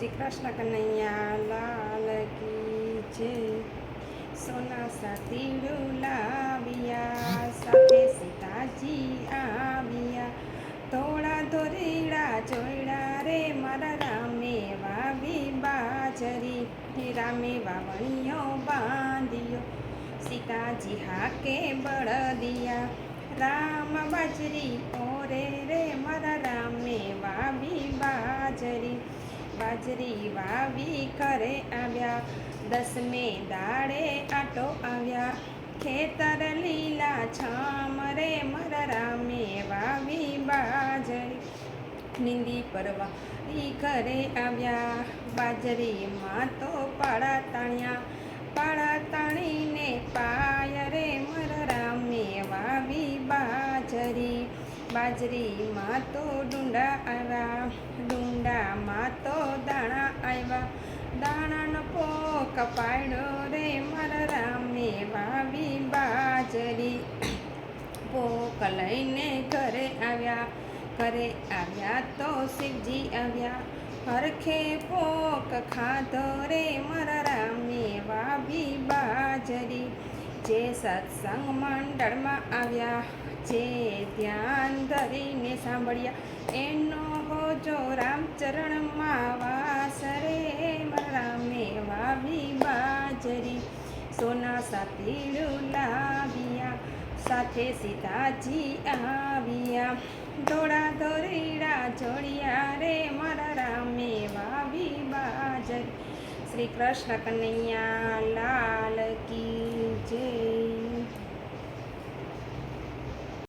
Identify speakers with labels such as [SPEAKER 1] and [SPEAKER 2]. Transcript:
[SPEAKER 1] શ્રી કૃષ્ણ કનૈયા લાલ કી જય. સોના સાતીડું લાવ્યા સાથે સીતાજી આવ્યા. થોડા દોરીડા જોઈડા રે, મારા રામે વાવી બાજરી. રામે વાવણીઓ બાંધ્યો, સીતાજી હાકે બળદિયા. રામ બાજરી ઓરે રે, મારા રામે વાવી બાજરી. બાજરી વાવી ઘરે આવ્યા. દસમે દાડે આટો આવ્યા. ખેતર લીલા છામ રે મારા વાવી બાજરી. નિંદી પરવા ઈ ઘરે આવ્યા. બાજરીમાં તો પાડા તાણ્યા. પાડા તાણીને પાય રે મારા વાવી બાજરી. બાજરીમાં તો ડુંડા આવ્યા. ડુંડામાં તો દાણા આવ્યા દાણાનો પો પાડ્યો રે મારા રામને વાવી બાજરી. પોક લઈને ઘરે આવ્યા. ઘરે આવ્યા તો શિવજી આવ્યા. હરખે પોક ખાધો રે મારા રામે વાવી બાજરી. જે સત્સંગ મંડળમાં આવ્યા, જે ધ્યાન ધરીને સાંભળ્યા. એનો હોજો રામચરણમાં વાસ રે રામે વાવી બાજરી. સોના સાતીડું લાવ્યા સાથે સીતાજી આવ્યા. દોડા દોરીડા જોડિયા રે, મારા રામે વાવી બાજરી. શ્રી કૃષ્ણ કનૈયા લાલ કી જય.